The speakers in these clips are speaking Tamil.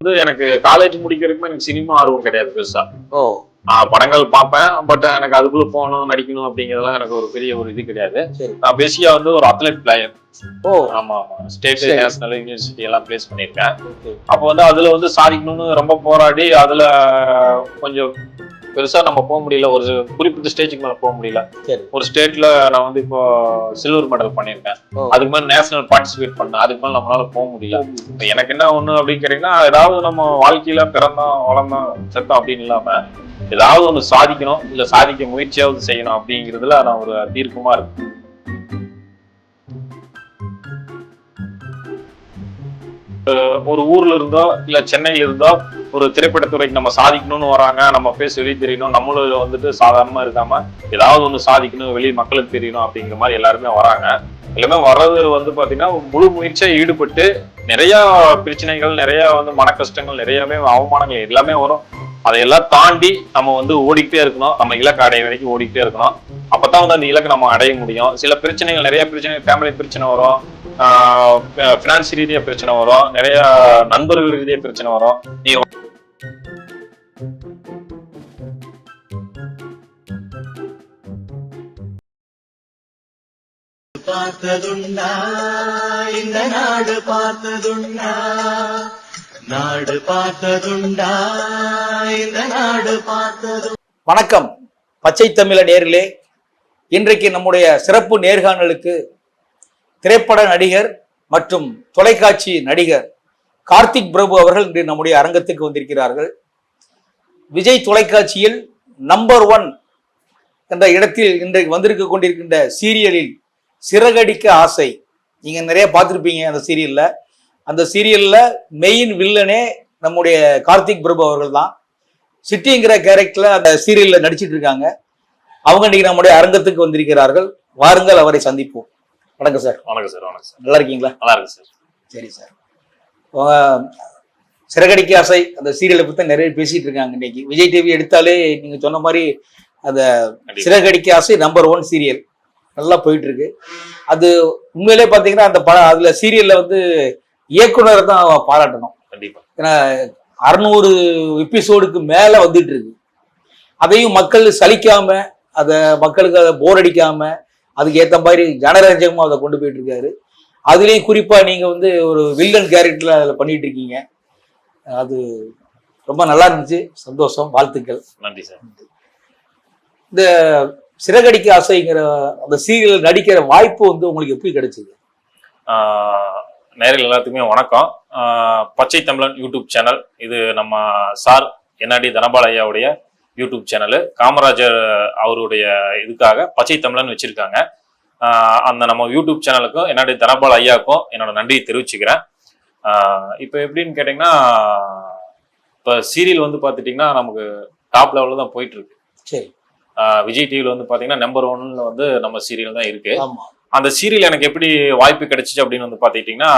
வந்து எனக்கு காலேஜ் முடிக்கிறதுக்குமே எனக்கு சினிமா ஆர்வம் கிடையாது பெருசா. ஓ. நான் படங்கள் பார்ப்பேன் பட் எனக்கு அதுக்குள்ள போகணும் நடிக்கணும் அப்படிங்கிறதுலாம் எனக்கு ஒரு பெரிய ஒரு இது கிடையாது. நான் பேசிக்கா வந்து ஒரு அத்லெட் பிளேயர் ஓ. ஆமா ஆமா. ஸ்டேட். நேஷனல் யூனிவர்சிட்டி எல்லாம் பிளேஸ் பண்ணியிருக்கேன். அப்போ வந்து அதுல வந்து சாதிக்கணும்னு ரொம்ப போராடி அதுல கொஞ்சம் பெருசா நம்ம போக முடியல. ஒரு குறிப்பிட்ட ஸ்டேஜுக்கு மேல போக முடியல. ஒரு ஸ்டேட்ல நான் வந்து இப்போ சில்வர் மெடல் பண்ணியிருக்கேன். அதுக்கு மேல நேஷனல் பார்ட்டிசிபேட் பண்ணேன். அதுக்கு மேல நம்மளால போக முடியல. இப்ப எனக்கு என்ன ஒண்ணு அப்படின்னு கேட்டீங்கன்னா ஏதாவது நம்ம வாழ்க்கையில பிறந்தோம் வளர்ந்தோம் செத்தோம் அப்படின்னு இல்லாம ஏதாவது ஒண்ணு சாதிக்கணும் இல்ல சாதிக்க முயற்சியாவது செய்யணும் அப்படிங்கிறதுல நான் ஒரு தீர்க்கமா இருக்கேன். ஒரு ஊர்ல இருந்தோ இல்ல சென்னையில இருந்தோ ஒரு திரைப்படத்துறைக்கு நம்ம சாதிக்கணும்னு வராங்க நம்ம பேச வெளியே தெரியணும். நம்மளும் வந்துட்டு சாதாரணமா இருக்காம ஏதாவது ஒன்று சாதிக்கணும் வெளியே மக்களுக்கு தெரியணும் அப்படிங்கிற மாதிரி எல்லாருமே வராங்க. எல்லாமே வர்றது வந்து பாத்தீங்கன்னா முழு முயற்சியா ஈடுபட்டு நிறைய பிரச்சனைகள் நிறைய வந்து மன கஷ்டங்கள் நிறையவே அவமானங்கள் எல்லாமே வரும். அதையெல்லாம் தாண்டி நம்ம வந்து ஓடிக்கிட்டே இருக்கணும். நம்ம இலக்கு அடைய வரைக்கும் ஓடிக்கிட்டே இருக்கணும். அப்பதான் வந்து அந்த இலக்கு நம்ம அடைய முடியும். சில பிரச்சனைகள் நிறைய பிரச்சனை ஃபேமிலி பிரச்சனை வரும். ஃபினான்ஸ் ரீதியா பிரச்சனை வரும். நிறைய நண்பர்கள் ரீதியா பிரச்சனை வரும். நீ பார்த்ததுண்டா இந்த நாடு பார்த்ததுண்டா. நாடு பார்த்ததுண்டா இந்த நாடு பார்த்தது வணக்கம். பச்சை தமிழ நேர்களே இன்றைக்கு நம்முடைய சிறப்பு நேர்காணலுக்கு திரைப்பட நடிகர் மற்றும் தொலைக்காட்சி நடிகர் கார்த்திக் பிரபு அவர்கள் இன்று நம்முடைய அரங்கத்துக்கு வந்திருக்கிறார்கள். விஜய் தொலைக்காட்சியில் நம்பர் ஒன் என்ற இடத்தில் இன்றைக்கு வந்திருக்க கொண்டிருக்கின்ற சீரியலில் சிறகடிக்க ஆசை. நீங்கள் நிறைய பார்த்துருப்பீங்க அந்த சீரியலில். அந்த சீரியலில் மெயின் வில்லனே நம்முடைய கார்த்திக் பிரபு அவர்கள் தான். சிட்டிங்கிற கேரக்டரில் அந்த சீரியலில் நடிச்சிட்டு இருக்காங்க. அவங்க இன்னைக்கு நம்முடைய அரங்கத்துக்கு வந்திருக்கிறார்கள். வாருங்கள் அவரை சந்திப்போம். வணக்கம் சார். வணக்கம் சார் வணக்கம் சார். நல்லா இருக்கீங்களா? நல்லா இருக்கு சார். சரி சார். சிறகடிக்க ஆசை அந்த சீரியலை பத்தி நிறைய பேசிட்டு இருக்காங்க இன்னைக்கு. விஜய் டிவி எடுத்தாலே நீங்க சொன்ன மாதிரி அந்த. சிறகடிக்க ஆசை நம்பர் ஒன் சீரியல் நல்லா போயிட்டு இருக்கு. அது உண்மையிலே பாத்தீங்கன்னா அந்த படம் அதுல சீரியல்ல வந்து இயக்குனரை தான் பாராட்டணும். கண்டிப்பா. ஏன்னா அறுநூறு எபிசோடுக்கு மேல வந்துட்டு இருக்கு. அதையும் மக்கள் சலிக்காம அதை மக்களுக்கு அதை போர் அடிக்காம அதுக்கு ஏத்த மாதிரி ஜனரஞ்சகமா அதை கொண்டு போயிட்டு இருக்காரு. அதுலயும் குறிப்பா நீங்க வந்து ஒரு வில்லன் கேரக்டர்ல அதில் பண்ணிட்டு இருக்கீங்க. அது ரொம்ப நல்லா இருந்துச்சு. சந்தோஷம் வாழ்த்துக்கள். நன்றி சார். இந்த சிறகடிக்க ஆசைங்கிற அந்த சீரியல் நடிக்கிற வாய்ப்பு வந்து உங்களுக்கு எப்படி கிடைச்சது? நேரில் எல்லாத்துக்குமே வணக்கம். பச்சை தமிழன் யூடியூப் சேனல். இது நம்ம சார் என்ஆர்டி தனபால் ஐயாவுடைய யூடியூப் சேனலு. காமராஜர் அவருடைய இதுக்காக பச்சை தமிழன் வச்சிருக்காங்க. அந்த நம்ம யூடியூப் சேனலுக்கும் என்ஆர்டி தனபால் ஐயாவுக்கும் என்னோட நன்றியை தெரிவிச்சுக்கிறேன். இப்போ எப்படின்னு கேட்டிங்கன்னா இப்போ சீரியல் வந்து பார்த்துட்டிங்கன்னா நமக்கு டாப் லெவலில் தான் போயிட்டு இருக்கு சரி விஜய் டிவியில் வந்து பார்த்தீங்கன்னா நம்பர் ஒன்ல வந்து நம்ம சீரியல் தான் இருக்கு. அந்த சீரியல் எனக்கு எப்படி வாய்ப்பு கிடைச்சிச்சு அப்படின்னு வந்து பார்த்துக்கிட்டிங்கன்னா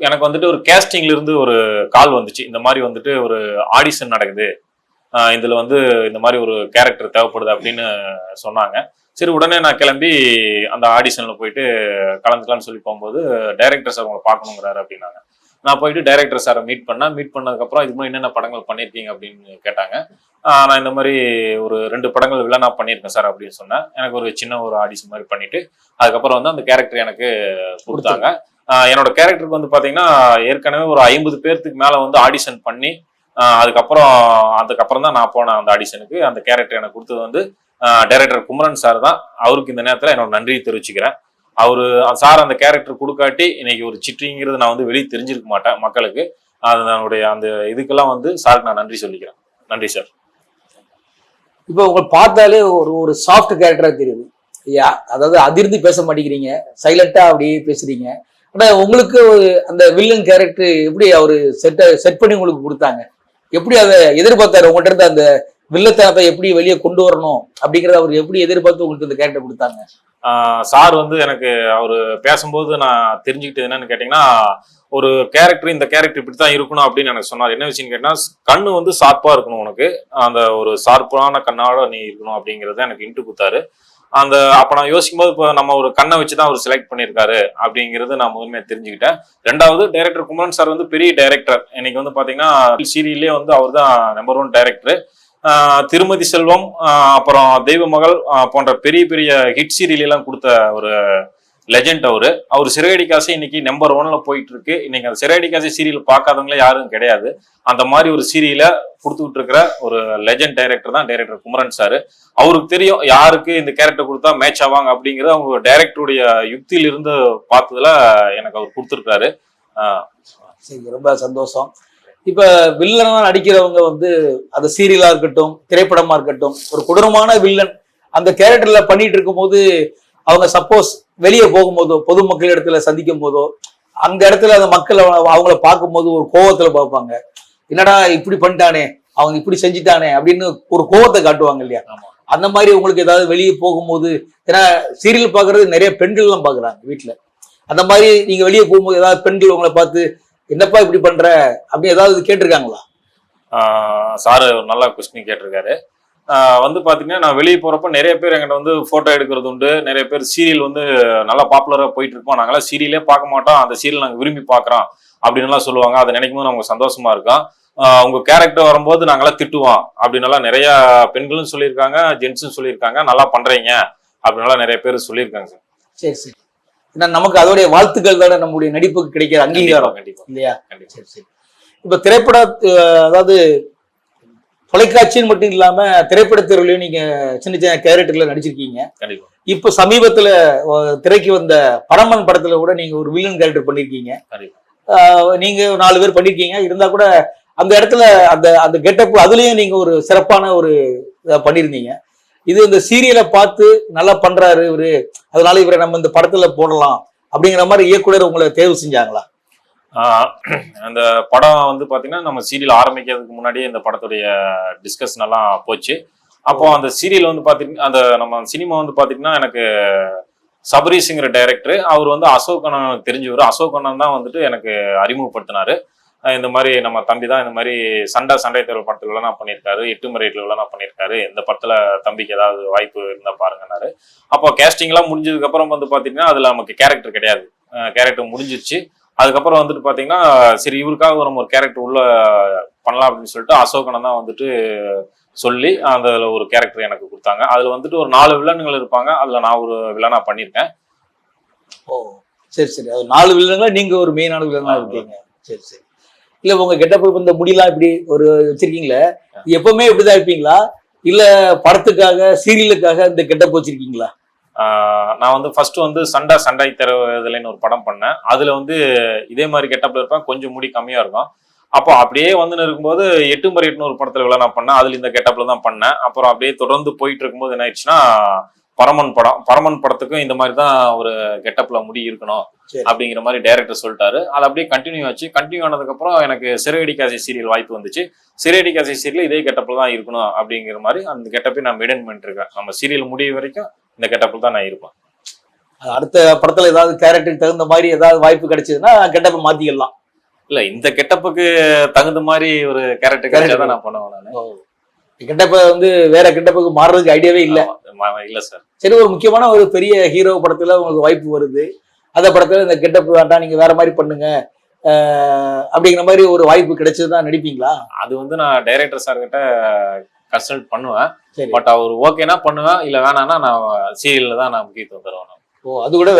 எனக்கு வந்துட்டு ஒரு கேஸ்டிங்ல இருந்து ஒரு கால் வந்துச்சு. இந்த மாதிரி வந்துட்டு ஒரு ஆடிஷன் நடக்குது. இதுல வந்து இந்த மாதிரி ஒரு கேரக்டர் தேவைப்படுது அப்படின்னு சொன்னாங்க. சரி உடனே நான் கிளம்பி அந்த ஆடிஷன்ல போயிட்டு கலந்துக்கலாம்னு சொல்லி போகும்போது டைரக்டர் சார் உங்களை பார்க்கணுங்கிறாரு அப்படின்னாங்க. நான் போயிட்டு டைரக்டர் சாரை மீட் பண்ணேன். மீட் பண்ணதுக்கப்புறம் இதுக்கு என்னென்ன படங்கள் பண்ணியிருக்கீங்க அப்படின்னு கேட்டாங்க. நான் இந்த மாதிரி ஒரு ரெண்டு படங்கள் வில்லனா பண்ணியிருக்கேன் சார் அப்படின்னு சொன்னேன். எனக்கு ஒரு சின்ன ஒரு ஆடிஷன் மாதிரி பண்ணிட்டு அதுக்கப்புறம் வந்து அந்த கேரக்டர் எனக்கு கொடுத்தாங்க. என்னோட கேரக்டருக்கு வந்து பாத்தீங்கன்னா ஏற்கனவே ஒரு ஐம்பது பேர்த்துக்கு மேல வந்து ஆடிஷன் பண்ணி அதுக்கப்புறம் அதுக்கப்புறம் தான் நான் போனேன் அந்த ஆடிஷனுக்கு அந்த கேரக்டர் எனக்கு கொடுத்தது வந்து டைரக்டர் குமரன் சார் தான். அவருக்கு இந்த நேரத்தில் என்னோட நன்றியை தெரிவிச்சுக்கிறேன். அவரு சார் அந்த கேரக்டர் கொடுக்காட்டி இன்னைக்கு ஒரு சிற்றிங்கிறது நான் வந்து வெளியே தெரிஞ்சிருக்க மாட்டேன் மக்களுக்கு. அது அந்த இதுக்கெல்லாம் வந்து சாருக்கு நான் நன்றி சொல்லிக்கிறேன். நன்றி சார் இப்போ உங்களை பார்த்தாலே ஒரு ஒரு சாஃப்ட் கேரக்டராக தெரியுது. ஐயா அதாவது அதிர்ந்து பேச மாட்டேங்கிறீங்க. சைலண்டா அப்படியே பேசுறீங்க. ஆனா உங்களுக்கு அந்த வில்லன் கேரக்டர் எப்படி அவரு செட் செட் பண்ணி உங்களுக்கு கொடுத்தாங்க? எப்படி அதை எதிர்பார்த்தாரு? உங்கள்கிட்ட இருந்து அந்த வில்லத்தனத்தை எப்படி வெளியே கொண்டு வரணும் அப்படிங்கறத அவர் எப்படி எதிர்பார்த்து உங்களுக்கு இந்த கேரக்டர் கொடுத்தாங்க? சார் வந்து எனக்கு அவர் பேசும்போது நான் தெரிஞ்சுக்கிட்டது என்னன்னு கேட்டிங்கன்னா ஒரு கேரக்டர் இந்த கேரக்டர் இப்படி தான் இருக்கணும் அப்படின்னு எனக்கு சொன்னார். என்ன விஷயம்னு கேட்டிங்கன்னா கண்ணு வந்து ஷார்ப்பாக இருக்கணும் உனக்கு. அந்த ஒரு ஷார்ப்பான கண்ணோட நீ இருக்கணும் அப்படிங்கிறத எனக்கு இன்ட்டு கொடுத்தாரு. அந்த அப்ப நான் யோசிக்கும் போது இப்போ நம்ம ஒரு கண்ணை வச்சு தான் அவர் செலக்ட் பண்ணியிருக்காரு அப்படிங்கிறது நான் முதன்மையாக தெரிஞ்சுக்கிட்டேன். ரெண்டாவது டைரக்டர் குமரன் சார் வந்து பெரிய டைரக்டர் இன்னைக்கு வந்து பாத்தீங்கன்னா சீரியல்லே வந்து அவர் தான் நம்பர் ஒன் டைரக்டர் திருமதி செல்வம் அப்புறம் தெய்வ மகள் போன்ற பெரிய பெரிய ஹிட் சீரியல் எல்லாம் கொடுத்த ஒரு லெஜெண்ட் அவரு. அவர் சிறையடி காசு இன்னைக்கு நம்பர் ஒன்ல போயிட்டு இருக்கு இன்னைக்கு அந்த சிறையடி காசு சீரியல் பார்க்காதவங்களே யாரும் கிடையாது. அந்த மாதிரி ஒரு சீரியலை கொடுத்துக்கிட்டு இருக்கிற ஒரு லெஜெண்ட் டைரக்டர் தான் டைரக்டர் குமரன் சார். அவருக்கு தெரியும் யாருக்கு இந்த கேரக்டர் கொடுத்தா மேட்ச் ஆவாங்க அப்படிங்கறது அவங்க டைரக்டருடைய யுக்தியிலிருந்து பார்த்ததுல எனக்கு அவர் கொடுத்துருக்காரு. சரி ரொம்ப சந்தோஷம். இப்ப வில்லனா நடிக்கிறவங்க வந்து அந்த சீரியலா இருக்கட்டும் திரைப்படமா இருக்கட்டும் ஒரு கொடூரமான வில்லன் அந்த கேரக்டர்ல பண்ணிட்டு இருக்கும்போது அவங்க சப்போஸ் வெளியே போகும்போதோ பொதுமக்கள் இடத்துல சந்திக்கும் போதோ அந்த இடத்துல அந்த மக்கள் அவ- அவங்கள பார்க்கும்போது ஒரு கோவத்துல பார்ப்பாங்க. என்னடா இப்படி பண்ணிட்டானே அவங்க இப்படி செஞ்சுட்டானே அப்படின்னு ஒரு கோவத்தை காட்டுவாங்க இல்லையா. அந்த மாதிரி உங்களுக்கு ஏதாவது வெளியே போகும்போது ஏன்னா சீரியல் பார்க்கறது நிறைய பெண்கள் எல்லாம் பாக்குறாங்க வீட்டுல அந்த மாதிரி நீங்க வெளியே போகும்போது ஏதாவது பெண்கள் உங்களை பார்த்து என்னப்பா இப்படி பண்ற? அப்படி ஏதாவது கேட்டிருக்காங்களா? சார் ஒரு நல்ல கொஸ்டின் கேட்டிருக்காரு. வந்து பாத்தீங்கன்னா நான் வெளியே போறப்ப நிறைய பேர் என்கிட்ட வந்து போட்டோ எடுக்கிறது உண்டு. நிறைய பேர் சீரியல் வந்து நல்லா பாப்புலரா போயிட்டு இருப்போம் நாங்களாம் சீரியலே பார்க்க மாட்டோம். அந்த சீரியல் நாங்க விரும்பி பார்க்கறோம் அப்படின்னு எல்லாம் சொல்லுவாங்க. அதை நினைக்கும் போது நமக்கு சந்தோஷமா இருக்கும். உங்க கேரக்டர் வரும்போது நாங்களாம் திட்டுவோம். அப்படின்னு எல்லாம் நிறைய பெண்களும் சொல்லியிருக்காங்க ஜென்ஸும் சொல்லியிருக்காங்க. நல்லா பண்றீங்க அப்படின்னு எல்லாம் நிறைய பேர் சொல்லியிருக்காங்க சார். சரி சரி. ஏன்னா நமக்கு அதோடைய வாழ்த்துக்கள் தானே நம்முடைய நடிப்புக்கு கிடைக்கிற அங்கீகாரம். கண்டிப்பா. இல்லையா? கண்டிப்பா. சரி சரி. இப்ப திரைப்பட அதாவது தொலைக்காட்சின்னு மட்டும் இல்லாம திரைப்படத்துறையிலயும் நீங்க சின்ன சின்ன கேரக்டர்ல நடிச்சிருக்கீங்க. இப்ப சமீபத்துல திரைக்கு வந்த பரமன் படத்துல கூட நீங்க ஒரு வில்லன் கேரக்டர் பண்ணிருக்கீங்க. நீங்க நாலு பேர் பண்ணிருக்கீங்க. இருந்தா கூட அந்த இடத்துல அந்த அந்த கெட்டப் அதுலயும் நீங்க ஒரு சிறப்பான ஒரு இதை பண்ணிருந்தீங்க. இது இந்த சீரியலை பார்த்து நல்லா பண்றாரு இவரு. அதனால இவரை நம்ம இந்த படத்துல போடலாம் அப்படிங்கிற மாதிரி இயக்குனர் உங்களை தேர்வு செஞ்சாங்களா? அந்த படம் வந்து பார்த்தீங்கன்னா நம்ம சீரியல் ஆரம்பிக்கிறதுக்கு முன்னாடியே இந்த படத்துடைய டிஸ்கஷன் எல்லாம் போச்சு. அப்போ அந்த சீரியல் வந்து பார்த்தீங்கன்னா அந்த நம்ம சினிமா வந்து பார்த்தீங்கன்னா எனக்கு சபரீஷுங்கிற டைரக்டர் அவர் வந்து அசோக் அண்ணன் தெரிஞ்சவர். அசோக் அண்ணன் தான் வந்துட்டு எனக்கு அறிமுகப்படுத்தினாரு. இந்த மாதிரி நம்ம தம்பி தான் இந்த மாதிரி சண்டை சண்டை தேர்வு படத்துல நான் பண்ணியிருக்காரு. எட்டு முறையில நான் பண்ணியிருக்காரு. இந்த படத்துல தம்பிக்கு ஏதாவது வாய்ப்பு இருந்தா பாருங்கன்னாரு. அப்போ கேஸ்டிங் எல்லாம் முடிஞ்சதுக்கு அப்புறம் வந்து பாத்தீங்கன்னா அதுல நமக்கு கேரக்டர் கிடையாது. கேரக்டர் முடிஞ்சிருச்சு. அதுக்கப்புறம் வந்துட்டு பாத்தீங்கன்னா சரி இவருக்காக நம்ம ஒரு கேரக்டர் உள்ள பண்ணலாம் அப்படின்னு சொல்லிட்டு அசோகனை தான் வந்துட்டு சொல்லி அதுல ஒரு கேரக்டர் எனக்கு கொடுத்தாங்க. அதுல வந்துட்டு ஒரு நாலு வில்லன்கள் இருப்பாங்க. அதுல நான் ஒரு வில்லனா பண்ணியிருக்கேன். ஓ சரி சரி. அது நாலு வில்லங்களா நீங்க ஒரு மெயினான வில்லனா இருக்கீங்க. சரி சரி. இல்ல உங்க கெட்டப் இந்த முடியெல்லாம் இப்படி ஒரு வச்சிருக்கீங்களே? எப்பவுமே இப்படிதான் இருப்பீங்களா? இல்ல படத்துக்காக சீரியலுக்காக இந்த கெட்டப் வச்சிருக்கீங்களா? ஆஹ் நான் வந்து ஃபர்ஸ்ட் வந்து சண்டை சண்டை தருவதில்லைன்னு ஒரு படம் பண்ணேன். அதுல வந்து இதே மாதிரி கெட்டப்ல இருப்பேன். கொஞ்சம் முடி கம்மியா இருக்கும். அப்போ அப்படியே வந்து இருக்கும்போது எட்டு முறை எட்டுன்னு ஒரு படத்துல விழா நான் பண்ணேன். அதுல இந்த கெட்டப்ல தான் பண்ணேன். அப்புறம் அப்படியே தொடர்ந்து போயிட்டு இருக்கும்போது என்ன ஆயிடுச்சுன்னா பரமன் படம் பரமன் படத்துக்கும் இந்த மாதிரி தான் ஒரு கெட்டப்ல முடி இருக்கணும். அப்படிங்கிற மாதிரி டைரக்டர் சொல்லிட்டாரு. அது அப்படியே கண்டினியூ ஆச்சு. கண்டினியூ ஆனதுக்கு அப்புறம் எனக்கு சிறையடி காசி சீரியல் வாய்ப்பு வந்துச்சு. சிறையடி காசி சீரியல் இதே கெட்டப்ல தான் இருக்கணும் அப்படிங்கிற மாதிரி அந்த கெட்டப்பை நான் மெயின்டைன் பண்ணிட்டு இருக்கேன் நம்ம சீரியல் முடிய வரைக்கும் இந்த கெட்டப்ல தான் நான் இருப்பேன். அடுத்த படத்துல ஏதாவது கேரக்டருக்கு தகுந்த மாதிரி ஏதாவது வாய்ப்பு கிடைச்சதுன்னா கெட்டப்ப மாத்திக்கலாம். இல்ல இந்த கெட்டப்புக்கு தகுந்த மாதிரி ஒரு கேரக்டர் கிடைச்சா தான் நான் பண்ணுவேன் நானு. கெட்டப்ப வந்து வேற கெட்டப்புக்கு மாறுறதுக்கு ஐடியாவே இல்ல. இல்ல சார் சரி ஒரு முக்கியமான ஒரு பெரிய ஹீரோ படத்துல உங்களுக்கு வாய்ப்பு வருது. அந்த படத்துல இந்த கெட்டப் வேண்டாம் நீங்க வேற மாதிரி பண்ணுங்க. அப்படிங்கிற மாதிரி ஒரு வாய்ப்பு கிடைச்சதுதான் நடிப்பீங்களா? அது வந்து நான் டைரக்டர் சார் கிட்ட கன்சல்ட் பண்ணுவேன். பட் அவர் ஓகேனா பண்ணுவேன் இல்ல வேணாம்னா நான் சீரியல்ல தான் நான் முக்கியத்துவம் தருவேன். ஓ அது கூட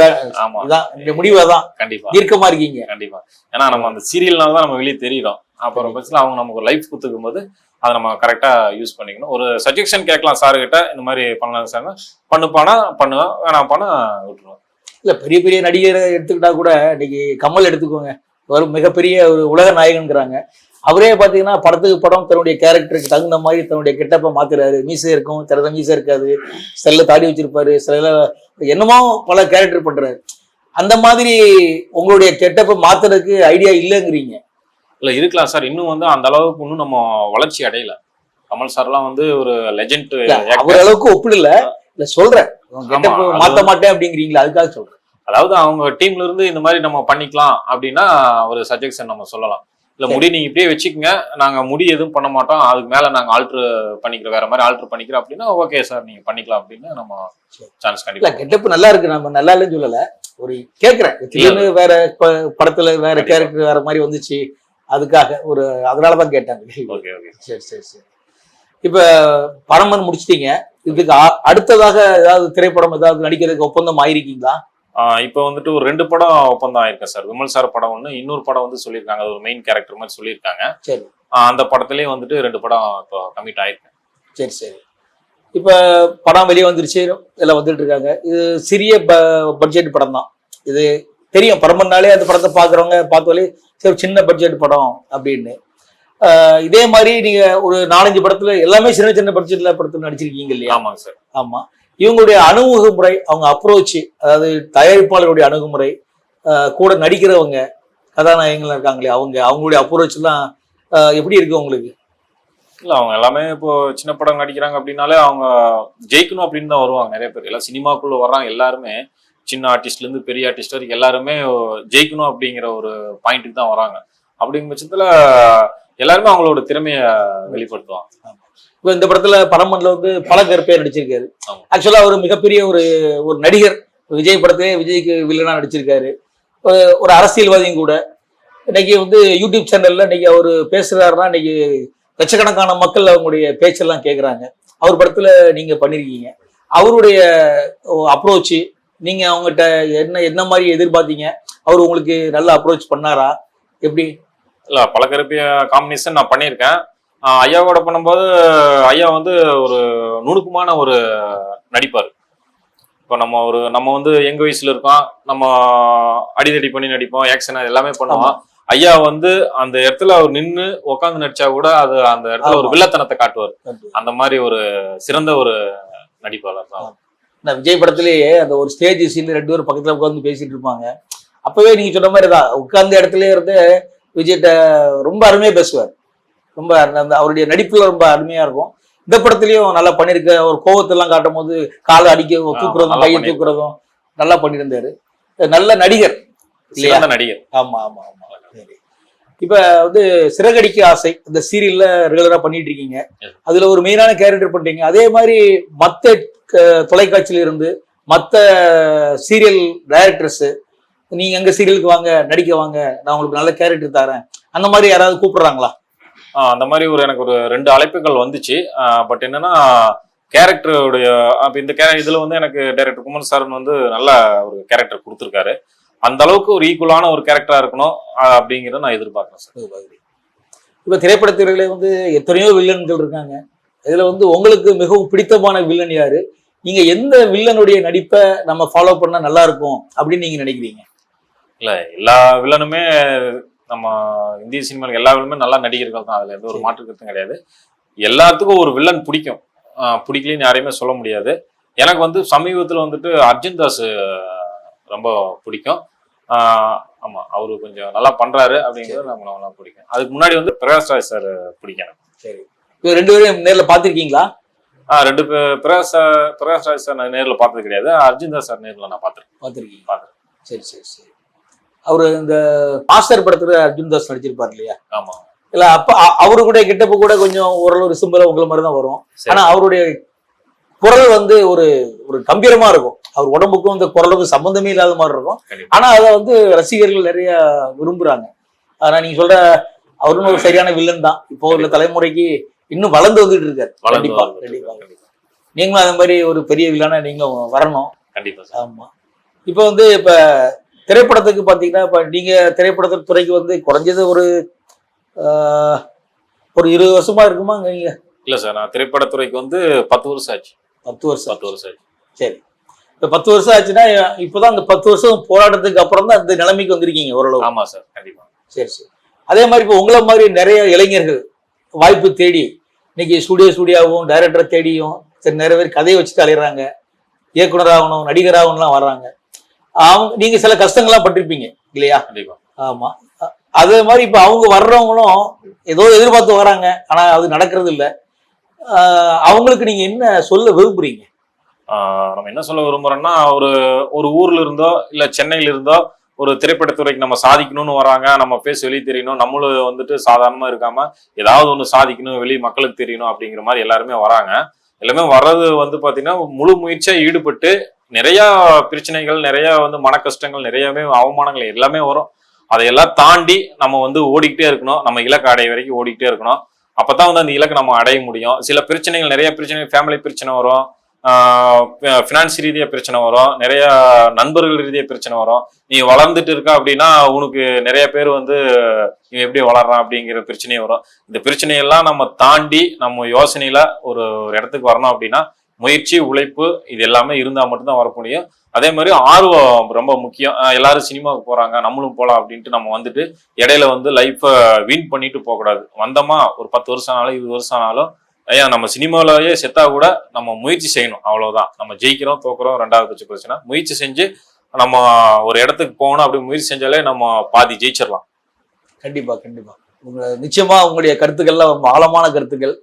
ஆமா. இந்த முடிவு தான். கண்டிப்பா. தீர்க்கமா இருக்கீங்க. கண்டிப்பா. ஏன்னா நம்ம அந்த சீரியல்னால தான் நம்ம வெளியே தெரியுறோம். அப்புறம் பட்சத்தில் அவங்க நமக்கு லைஃப் கொடுத்துக்கும் போது அதை நம்ம கரெக்டாக யூஸ் பண்ணிக்கணும். ஒரு சஜெக்ஷன் கேட்கலாம் சாருக்கிட்ட இந்த மாதிரி பண்ணலாம் சார் பண்ணுப்பானா பண்ணுவேன் வேணாம் வேணாம்பானா விட்டுருவேன் இல்லை பெரிய பெரிய நடிகரை எடுத்துக்கிட்டா கூட இன்னைக்கு கமல் எடுத்துக்கோங்க. ஒரு மிகப்பெரிய ஒரு உலக நாயகன்கிறாங்க. அவரே பார்த்தீங்கன்னா படத்துக்கு படம் தன்னுடைய கேரக்டருக்கு தகுந்த மாதிரி தன்னுடைய கெட்டப்பை மாத்துறாரு. மீசை இருக்கும் சிலத மீசை இருக்காது. செல்ல தாடி வச்சிருப்பாரு. சில என்னமோ பல கேரக்டர் பண்றாரு. அந்த மாதிரி உங்களுடைய கெட்டப்பை மாத்துறதுக்கு ஐடியா இல்லைங்கிறீங்க. இல்ல இருக்கலாம் சார். இன்னும் வந்து அந்த அளவுக்கு இன்னும் நம்ம வளர்ச்சி அடையல. கமல் சார்லாம் வந்து ஒரு லெஜெண்ட் அவர் அளவுக்கு ஒப்பிடல. இல்ல சொல்றேன். கெட்டப்ப மாத்த மாட்டேன் அப்படிங்கிறீங்களா அதுக்காக சொல்றேன். அதாவது அவங்க டீம்ல இருந்து இந்த மாதிரி நம்ம பண்ணிக்கலாம் அப்படின்னா ஒரு சஜெக்ஷன் நம்ம சொல்லலாம். இல்ல முடி நீங்க இப்படியே வச்சுக்கோங்க. நாங்க முடி எதுவும் பண்ண மாட்டோம். அதுக்கு மேல நாங்க ஆல்ட்ரு பண்ணிக்கிறோம் வேற மாதிரி ஆல்ட்ரு பண்ணிக்கிறோம் அப்படின்னா ஓகே சார் நீங்க பண்ணிக்கலாம் அப்படின்னு நம்ம. சான்ஸ் கண்டிப்பா கெட்டப் நல்லா இருக்கு. நம்ம நல்லா இல்லைன்னு சொல்லல. ஒரு கேக்குறேன். திடீர்னு வேற படத்துல வேற. கேரக்டர் வேற மாதிரி வந்துச்சு. அதுக்காக ஒரு அதனாலதான் கேட்டாங்க. Okay okay. சரி சரி சரி. இப்ப பரமன் முடிச்சிட்டீங்க. இதுக்கு அடுத்ததாக ஏதாவது திரைப்படம் ஏதாவது நடிக்கிறதுக்கு ஒப்பந்தம் ஆயிருக்கீங்களா? இப்போ வந்துட்டு ஒரு ரெண்டு படம் ஒப்பந்தம் ஆயிருக்கேன் சார். விமல் சார் படம் ஒன்று இன்னொரு படம் வந்து சொல்லியிருக்காங்க. அது ஒரு மெயின் கேரக்டர் மாதிரி சொல்லியிருக்காங்க. சரி. அந்த படத்துலயும் வந்துட்டு ரெண்டு படம் இப்போ கமிட் ஆயிருக்கேன். சரி சரி. இப்ப படம் வெளியே வந்துருச்சு எல்லாம் வந்துட்டு இருக்காங்க. இது சிறிய பட்ஜெட் படம் தான் இது தெரியும். பரமன்னாலே அந்த படத்தை பாக்குறவங்க பார்த்தாலே சரி சின்ன பட்ஜெட் படம் அப்படின்னு. இதே மாதிரி நீங்க ஒரு நாலஞ்சு படத்துல எல்லாமே சின்ன சின்ன பட்ஜெட்ல படத்துல நடிச்சிருக்கீங்க இல்லையா? ஆமாங்க சார். ஆமா. இவங்களுடைய அணுகுமுறை அவங்க அப்ரோச் அதாவது தயாரிப்பாளருடைய அணுகுமுறை கூட நடிக்கிறவங்க கதாநாயகங்கள் இருக்காங்களே அவங்க அவங்களுடைய அப்ரோச் எல்லாம் எப்படி இருக்கு உங்களுக்கு? இல்ல அவங்க எல்லாமே இப்போ சின்ன படம் நடிக்கிறாங்க அப்படின்னாலே அவங்க ஜெயிக்கணும் அப்படின்னு தான் வருவாங்க நிறைய பேர். எல்லாம் சினிமாக்குள்ள வர்றாங்க எல்லாருமே. சின்ன ஆர்டிஸ்ட்ல இருந்து பெரிய ஆர்டிஸ்ட் வரைக்கும் எல்லாருமே ஜெயிக்கணும் அப்படிங்கிற ஒரு பாயிண்ட்டுக்கு தான் வராங்க. அப்படிங்கிற பட்சத்துல எல்லாருமே அவங்களோட திறமைய வெளிப்படுத்துவாங்க. இப்போ இந்த படத்துல பரமன்ல வந்து பல பேர் பேர் நடிச்சிருக்காரு. ஆமா. ஆக்சுவலா அவர் மிகப்பெரிய ஒரு ஒரு நடிகர். விஜய் படத்திலே விஜய்க்கு வில்லனா நடிச்சிருக்காரு. ஒரு- அரசியல்வாதியும் கூட. இன்னைக்கு வந்து யூடியூப் சேனல்ல இன்னைக்கு அவர் பேசுறாருன்னா இன்னைக்கு லட்சக்கணக்கான மக்கள் அவங்களுடைய பேச்செல்லாம் கேட்குறாங்க அவர் படத்துல நீங்க பண்ணிருக்கீங்க. அவருடைய அப்ரோச் நீங்க அவங்ககிட்ட என்ன என்ன மாதிரி எதிர்பார்த்தீங்க? அவர் உங்களுக்கு நல்ல அப்ரோச் பண்ணாரா? எப்படி? இல்ல பலகரப்பிய காம்பினேஷன் நான் பண்ணியிருக்கேன். ஐயாவோட பண்ணும்போது ஐயா வந்து ஒரு நுணுக்கமான ஒரு நடிப்பார். இப்போ நம்ம ஒரு நம்ம வந்து எங்க வயசுல இருக்கோம். நம்ம அடிதடி பண்ணி நடிப்போம் ஆக்ஷன் எல்லாமே பண்ணுவோம். ஐயா வந்து அந்த இடத்துல அவர் நின்னு உட்காந்து நடிச்சா கூட அது அந்த இடத்துல ஒரு. வில்லத்தனத்தை காட்டுவார். அந்த மாதிரி ஒரு சிறந்த ஒரு நடிப்பாளர் தான் நான் விஜய் படத்திலேயே அந்த ஒரு ஸ்டேஜ் சீன்ல ரெண்டு பேரும் பக்கத்துல உட்காந்து பேசிட்டு இருப்பாங்க. அப்பவே நீங்க சொன்ன மாதிரி தான் உட்கார்ந்த இடத்துல இருந்து விஜய்கிட்ட ரொம்ப அருமையா பேசுவார். ரொம்ப அந்த அவருடைய நடிப்புல ரொம்ப அருமையா இருக்கும். இந்த படத்துலயும் நல்லா பண்ணிருக்க ஒரு கோவத்தெல்லாம் காட்டும் போது காலை அடிக்க தூக்குறதும் கையை. தூக்குறதும் நல்லா பண்ணியிருந்தாரு. நல்ல நடிகர். இல்லையா? நடிகர். ஆமா ஆமா ஆமா. சரி. இப்ப வந்து சிறகடிக்க ஆசை இந்த சீரியல்ல ரெகுலரா பண்ணிட்டு இருக்கீங்க. அதுல ஒரு மெயினான கேரக்டர் பண்றீங்க அதே மாதிரி மத்த தொலைக்காட்சியில இருந்து மத்த சீரியல் டைரக்டர்ஸ் நீங்க எங்க சீரியலுக்கு வாங்க நடிக்க வாங்க நான் உங்களுக்கு நல்ல கேரக்டர் தரேன். அந்த மாதிரி யாராவது கூப்பிடுறாங்களா? அந்த மாதிரி ஒரு எனக்கு ஒரு ரெண்டு அழைப்புகள் வந்துச்சு. பட் என்னன்னா கேரக்டருடைய அப்ப இந்த கே இதுல வந்து எனக்கு டைரக்டர் குமர் சார் வந்து நல்ல ஒரு கேரக்டர் கொடுத்துருக்காரு. அந்த அளவுக்கு ஒரு ஈக்குவலான ஒரு கேரக்டரா இருக்கணும் அப்படிங்கிறத நான் எதிர்பார்க்கிறேன் சார் இப்ப திரைப்படத்துறையில வந்து எத்தனையோ வில்லன்கள் இருக்காங்க. இதுல வந்து உங்களுக்கு மிகவும் பிடித்தமான வில்லன் யாரு? நீங்க எந்த வில்லனுடைய நடிப்பை நம்ம ஃபாலோ பண்ணா நல்லா இருக்கும் அப்படின்னு நீங்க நினைக்கிறீங்க? இல்ல எல்லா வில்லனுமே நம்ம இந்திய சினிமாவில் எல்லா வில்லனுமே நல்ல நடிகர்கள் தான். அதுல எந்த ஒரு. மாற்று கருத்தும் கிடையாது. எல்லாத்துக்கும் ஒரு வில்லன் பிடிக்கும். பிடிக்கலன்னு யாரையுமே சொல்ல முடியாது. எனக்கு வந்து சமீபத்துல வந்துட்டு அர்ஜுன் தாஸ் ரொம்ப பிடிக்கும். ஆஹ் ஆமா அவரு கொஞ்சம் நல்லா பண்றாரு அப்படிங்கிறது நமக்கு நல்லா பிடிக்கும். அதுக்கு முன்னாடி வந்து பிரகாஷ் ராஜ் சார் பிடிக்கும் எனக்கு. சரி. இப்போ ரெண்டு பேரும் நேர்ல பாத்திருக்கீங்களா ஆஹ் ரெண்டு பிரகாஷ் பிரகாஷ் ராஜ் சார் நான் நேர்ல பார்த்தது கிடையாது. அர்ஜுன் தாஸ் சார் நேர்ல நான் பார்த்திருக்கேன் பாத்திருக்கீங்க பார்த்திருக்கேன். சரி சரி சரி. அவரு இந்த மாஸ்டர் படத்துல அர்ஜுன் தாஸ் நடிச்சிருப்பார் இல்லையா? ஆமா. இல்ல அப்ப அவரு கூட கிட்டப்ப கூட கொஞ்சம் ஓரளவு சிம்பிளா உங்களை மாதிரி தான் வரும். ஆனா அவருடைய குரல் வந்து ஒரு ஒரு கம்பீரமா இருக்கும். அவர் உடம்புக்கும் இந்த குரலுக்கும் சம்பந்தமே இல்லாத மாதிரி இருக்கும். ஆனா அதை வந்து ரசிகர்கள் நிறைய விரும்புறாங்க. ஆனா நீங்க சொல்ற அவரும் ஒரு சரியான வில்லன் தான். இப்போ உள்ள தலைமுறைக்கு இன்னும் வளர்ந்து வந்துட்டு இருக்காரு. கண்டிப்பா கண்டிப்பா. நீங்களும் அந்த மாதிரி ஒரு பெரிய வில்லனா நீங்களும் வரணும். கண்டிப்பா ஆமா. இப்போ வந்து இப்ப திரைப்படத்துக்கு பாத்தீங்கன்னா இப்ப நீங்க திரைப்படத்து துறைக்கு வந்து குறைஞ்சது ஒரு ஒரு இருபது வருஷமா இருக்குமா நீங்க? இல்ல சார் நான் திரைப்படத்துறைக்கு வந்து பத்து வருஷம் ஆச்சு. பத்து வருஷம் பத்து வருஷம் ஆச்சு. சரி. இப்ப பத்து வருஷம் ஆச்சுன்னா இப்பதான் அந்த பத்து வருஷம் போராட்டத்துக்கு அப்புறம் தான் இந்த நிலைமைக்கு வந்திருக்கீங்க ஓரளவு. ஆமா சார் கண்டிப்பா. சரி சரி. அதே மாதிரி இப்போ உங்களை மாதிரி நிறைய இளைஞர்கள் வாய்ப்பு தேடி இன்னைக்கு ஸ்டுடியோ ஸ்டுடியோவும் டைரக்டரை தேடியும் சரி நிறைய பேர் கதையை வச்சுட்டு அலையிறாங்க. இயக்குனராகணும் நடிகராகணும்லாம் வர்றாங்க. அவங்க நீங்க சில கஷ்டங்கள்லாம் பட்டிருப்பீங்க இல்லையா? கண்டிப்பா. ஆமா. அதே மாதிரி இப்ப அவங்க வர்றவங்களும் ஏதோ எதிர்பார்த்து வராங்க ஆனா அது நடக்கிறது இல்ல. அவங்களுக்கு நீங்க என்ன சொல்ல விரும்புறீங்க? நம்ம என்ன சொல்ல விரும்புறோம்னா ஒரு ஒரு ஊர்ல இருந்தோ இல்ல சென்னையில இருந்தோ ஒரு திரைப்படத்துறைக்கு நம்ம சாதிக்கணும்னு வராங்க நம்ம பேச வெளியே தெரியணும் நம்மளும் வந்துட்டு சாதாரணமா இருக்காம ஏதாவது ஒன்று சாதிக்கணும் வெளி மக்களுக்கு தெரியணும் அப்படிங்கிற மாதிரி எல்லாருமே வராங்க. எல்லாமே வர்றது வந்து பாத்தீங்கன்னா முழு முயற்சியா ஈடுபட்டு நிறைய பிரச்சனைகள் நிறைய வந்து மன கஷ்டங்கள் நிறையவே அவமானங்கள் எல்லாமே வரும். அதையெல்லாம் தாண்டி நம்ம வந்து ஓடிக்கிட்டே இருக்கணும். நம்ம இலக்கு அடைய வரைக்கும் ஓடிக்கிட்டே இருக்கணும். அப்பதான் வந்து அந்த இலக்கை நம்ம அடைய முடியும். சில பிரச்சனைகள் நிறைய பிரச்சனை ஃபேமிலி பிரச்சனை வரும். ஃபினான்ஸ் ரீதியாக பிரச்சனை வரும். நிறைய நண்பர்கள் ரீதியாக பிரச்சனை வரும். நீ வளர்ந்துட்டு இருக்க அப்படின்னா உனக்கு நிறைய பேர் வந்து இவன் எப்படி வளர்றான்? அப்படிங்கிற பிரச்சனையும் வரும். இந்த பிரச்சனையெல்லாம் நம்ம தாண்டி நம்ம யோசனையில ஒரு ஒரு இடத்துக்கு வரணும் அப்படின்னா முயற்சி உழைப்பு இது எல்லாமே இருந்தால் மட்டும்தான் வர முடியும். அதே மாதிரி ஆர்வம் ரொம்ப முக்கியம். எல்லாரும் சினிமாவுக்கு போகிறாங்க நம்மளும் போகலாம் அப்படின்ட்டு நம்ம வந்துட்டு இடையில வந்து லைஃப்பை வின் பண்ணிட்டு போகக்கூடாது. வந்தோமா ஒரு பத்து வருஷம் ஆனாலும் இருபது வருஷம் ஆனாலும் ஐயா நம்ம சினிமாவிலேயே செத்தா கூட நம்ம முயற்சி செய்யணும். அவ்வளவுதான். நம்ம ஜெயிக்கிறோம் தோக்குறோம் ரெண்டாவது பட்ச பிரச்சனை. முயற்சி செஞ்சு நம்ம ஒரு இடத்துக்கு போகணும் அப்படி முயற்சி செஞ்சாலே நம்ம பாதி ஜெயிச்சிடலாம். கண்டிப்பா கண்டிப்பா. உங்க நிச்சயமா உங்களுடைய கருத்துக்கள்லாம் ஆழமான கருத்துக்கள்.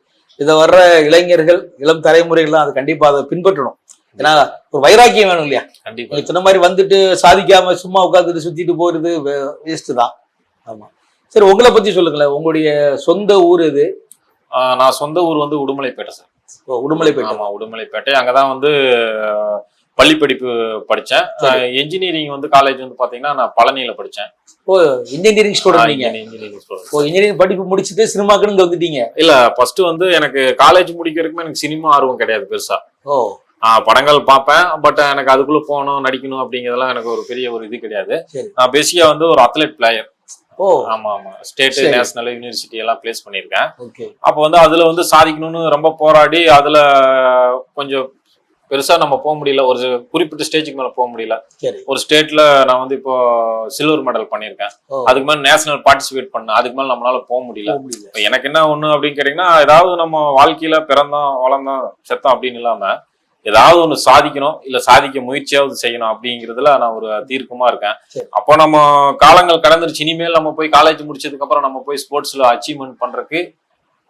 இதை வர்ற இளைஞர்கள் இளம் தலைமுறைகள்லாம் அதை கண்டிப்பா அதை பின்பற்றணும். ஏன்னா ஒரு வைராக்கியம் வேணும் இல்லையா? கண்டிப்பா. நீங்க சொன்ன மாதிரி வந்துட்டு சாதிக்காம சும்மா உட்காந்துட்டு சுத்திட்டு போறது வேஸ்ட் தான். ஆமா. சரி உங்களை பத்தி சொல்லுங்களேன். உங்களுடைய சொந்த ஊர் இது நான் சொந்த ஊர் வந்து உடுமலைப்பேட்டை சார். உடுமலைப்பேட்டை. ஆமா உடுமலைப்பேட்டை. அங்கதான் வந்து அஹ், பள்ளி படிப்பு படிச்சேன் சரி. இன்ஜினியரிங் வந்து காலேஜ் வந்து பாத்தீங்கன்னா நான் பழனியில படிச்சேன். ஓ இன்ஜினியரிங் ஸ்டூடெண்ட் நீங்க இன்ஜினியரிங் ஓ இன்ஜினியரிங் படிப்பு முடிச்சுட்டு சினிமாக்குன்னு இங்க வந்துட்டீங்க? இல்ல ஃபர்ஸ்ட் வந்து எனக்கு காலேஜ் முடிக்க வரைக்கும் எனக்கு சினிமா ஆர்வம் கிடையாது பெருசா. ஓ. படங்கள் பார்ப்பேன் பட் எனக்கு அதுக்குள்ள போகணும் நடிக்கணும் அப்படிங்கிறதெல்லாம் எனக்கு ஒரு பெரிய ஒரு இது கிடையாது. நான் பேசிக்கா வந்து ஒரு அத்லெட் பிளேயர் ஆமா ஆமா ஸ்டேட். நேஷனல் யூனிவர்சிட்டி எல்லாம் பிளேஸ் பண்ணியிருக்கேன். அப்போ வந்து அதுல வந்து சாதிக்கணும்னு ரொம்ப போராடி அதுல கொஞ்சம் பெருசா நம்ம போக முடியல. ஒரு குறிப்பிட்ட ஸ்டேஜுக்கு மேல போக முடியல. ஒரு ஸ்டேட்ல நான் வந்து இப்போ சில்வர் மெடல் பண்ணியிருக்கேன். ஓ. அதுக்கு மேல நேஷனல் பார்ட்டிசிபேட் பண்ணேன் அதுக்கு மேல நம்மளால போக முடியல. எனக்கு என்ன ஒண்ணு அப்படின்னு கேட்டீங்கன்னா ஏதாவது நம்ம வாழ்க்கையில பிறந்தோம் வளர்ந்தோம் செத்தோம் அப்படின்னு இல்லாம ஏதாவது ஒண்ணு சாதிக்கணும் இல்ல சாதிக்க முயற்சியாவது செய்யணும் அப்படிங்கிறதுல நான் ஒரு தீர்க்கமா இருக்கேன். அப்போ நம்ம காலங்கள் கடந்துருச்சு இனிமேல் நம்ம போய் காலேஜ் முடிச்சதுக்கு அப்புறம் நம்ம போய் ஸ்போர்ட்ஸ்ல அச்சீவ்மெண்ட் பண்றதுக்கு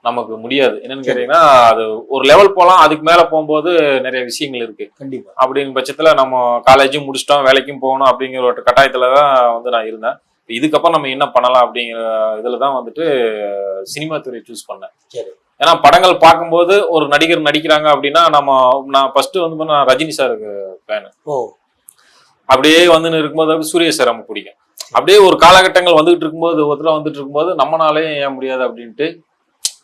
நமக்கு முடியாது. என்னன்னு. கேட்டீங்கன்னா அது ஒரு லெவல் போலாம் அதுக்கு மேல போகும்போது நிறைய விஷயங்கள் இருக்கு. கண்டிப்பா. அப்படிங்கிற பட்சத்துல நம்ம காலேஜும் முடிச்சிட்டோம் வேலைக்கும் போகணும் அப்படிங்கிற ஒரு கட்டாயத்துல தான் வந்து நான் இருந்தேன். இதுக்கப்புறம் நம்ம என்ன பண்ணலாம் அப்படிங்கிற இதுல தான் வந்துட்டு சினிமா துறை சூஸ் பண்ணேன். சரி. ஏன்னா படங்கள் பார்க்கும்போது ஒரு நடிகர் நடிக்கிறாங்க அப்படின்னா நம்ம நான் ஃபர்ஸ்ட் வந்து நான் ரஜினி சாருக்கு ஃபேனு ஓ. அப்படியே வந்து இருக்கும்போது சூரிய சார் ரொம்ப பிடிக்கும். அப்படியே ஒரு காலகட்டங்கள் வந்துகிட்டு இருக்கும்போது ஒருத்தர வந்துட்டு இருக்கும்போது நம்மனாலே ஏன் முடியாது அப்படின்ட்டு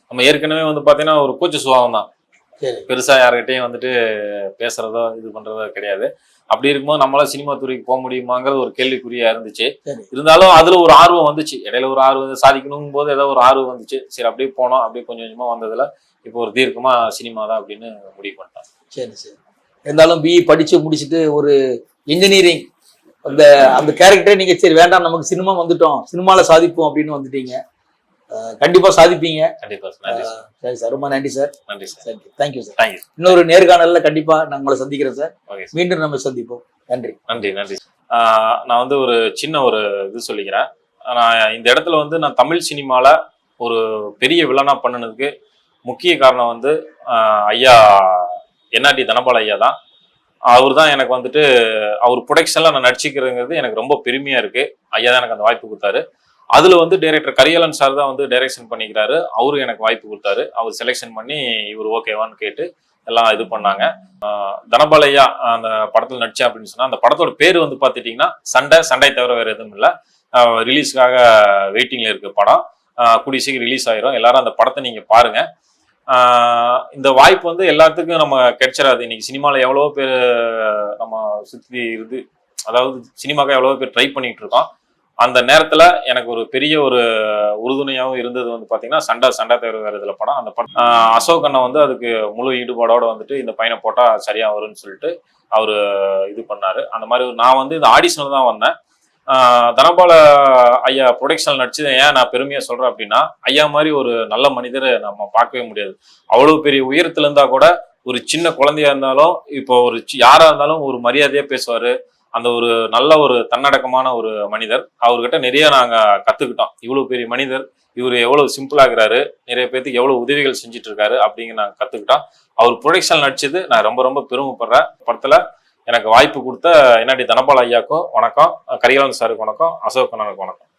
நம்ம ஏற்கனவே வந்து பாத்தீங்கன்னா ஒரு கூச்ச சுபாவம் தான் பெருசா யார்கிட்டயும் வந்துட்டு பேசுறதோ இது பண்றதோ கிடையாது. அப்படி இருக்கும்போது நம்மளால சினிமா துறைக்கு போக முடியுமாங்கிறது ஒரு கேள்விக்குறியா இருந்துச்சு. இருந்தாலும் அதுல ஒரு ஆர்வம் வந்துச்சு. இடையில ஒரு ஆர்வம் சாதிக்கணும் போது ஏதோ ஒரு ஆர்வம் வந்துச்சு. சரி அப்படியே போனோம். அப்படியே கொஞ்சம் கொஞ்சமா வந்ததுல இப்போ ஒரு தீர்க்கமா சினிமா தான் அப்படின்னு முடிவு பண்ணிட்டேன் சரி சரி. இருந்தாலும் பிஇ படிச்சு முடிச்சுட்டு ஒரு இன்ஜினியரிங் அந்த அந்த கேரக்டரே நீங்க சரி வேண்டாம் நமக்கு சினிமா வந்துட்டோம். சினிமால சாதிப்போம் அப்படின்னு வந்துட்டீங்க. கண்டிப்பா சாதிப்பீங்க. கண்டிப்பா சார். சார். ரொம்ப நன்றி சார். நன்றி சார். Thank you sir. தேங்க்யூ இன்னொரு நேர்காணல்ல கண்டிப்பா நான் உங்களை சந்திக்கிறேன் சார். மீண்டும் நம்ம சந்திப்போம். நன்றி. நன்றி நன்றி நான் வந்து ஒரு சின்ன ஒரு இது சொல்லிக்கிறேன். நான் இந்த இடத்துல வந்து நான் தமிழ் சினிமால ஒரு பெரிய வில்லனா பண்ணுனதுக்கு முக்கிய காரணம் வந்து ஐயா என்ஆர்டி தனபால் ஐயா தான். அவர் தான் எனக்கு வந்துட்டு அவர் ப்ரொடக்ஷன்ல நான் நடிச்சுக்கிறதுங்கிறது எனக்கு ரொம்ப பெருமையா இருக்கு. ஐயா தான் எனக்கு அந்த வாய்ப்பு கொடுத்தாரு. அதில் வந்து டைரக்டர் கரியலன் சார் தான் வந்து டைரக்ஷன் பண்ணிக்கிறாரு. அவரும் எனக்கு வாய்ப்பு கொடுத்தாரு. அவர் செலெக்ஷன் பண்ணி இவர் ஓகேவான்னு கேட்டு எல்லாம் இது பண்ணாங்க. தனபாலையா அந்த படத்தில் நடிச்சேன் அப்படின்னு சொன்னால் அந்த படத்தோட பேர் வந்து பார்த்துட்டிங்கன்னா சண்டை சண்டை தவிர வேறு எதுவும் இல்லை. ரிலீஸ்க்காக வெயிட்டிங்கில் இருக்க படம். கூடிய சீக்கிரம் ரிலீஸ் ஆயிரும். எல்லாரும் அந்த படத்தை நீங்கள் பாருங்கள் இந்த வாய்ப்பு வந்து எல்லாத்துக்கும் நம்ம கிடைச்சிடாது. இன்னைக்கு சினிமாவில் எவ்வளோ பேர் நம்ம சுற்றி இருந்து அதாவது சினிமாக்காக எவ்வளோ பேர் ட்ரை பண்ணிகிட்டு இருக்கோம். அந்த நேரத்துல எனக்கு ஒரு பெரிய ஒரு உறுதுணையாகவும் இருந்தது வந்து பாத்தீங்கன்னா சண்டை சண்டை தேர்வு வேற இதுல படம். அந்த படம் அசோக் அண்ணன் வந்து அதுக்கு முழு ஈடுபாடோட வந்துட்டு இந்த பையனை போட்டா சரியா வரும்னு சொல்லிட்டு அவரு இது பண்ணாரு. அந்த மாதிரி ஒரு- நான் வந்து இந்த ஆடிஷனில் தான் வந்தேன். தனபால ஐயா ப்ரொடக்ஷன் நடிச்சது ஏன் நான் பெருமையா சொல்றேன் அப்படின்னா ஐயா மாதிரி ஒரு நல்ல மனிதரை நம்ம பார்க்கவே முடியாது. அவ்வளவு பெரிய உயரத்துல இருந்தா கூட ஒரு சின்ன குழந்தையா இருந்தாலும் இப்போ ஒரு யாராக யாரா இருந்தாலும் ஒரு மரியாதையா பேசுவாரு. அந்த ஒரு நல்ல ஒரு தன்னடக்கமான ஒரு மனிதர். அவர்கிட்ட நிறைய நாங்கள் கற்றுக்கிட்டோம் இவ்வளோ பெரிய மனிதர் இவர் எவ்வளோ சிம்பிளாகிறாரு நிறைய பேர்த்துக்கு எவ்வளோ உதவிகள் செஞ்சுட்டு இருக்காரு அப்படிங்கிற நாங்கள் கற்றுக்கிட்டோம் அவர் ப்ரொடக்ஷன் நடிச்சது நான் ரொம்ப ரொம்ப பெருமைப்படுறேன். படத்தில் எனக்கு வாய்ப்பு கொடுத்த என்னாடி தனபால் ஐயாக்கும் வணக்கம் கரிகாலன் சாருக்கு வணக்கம் அசோக் அண்ணனுக்கு வணக்கம்.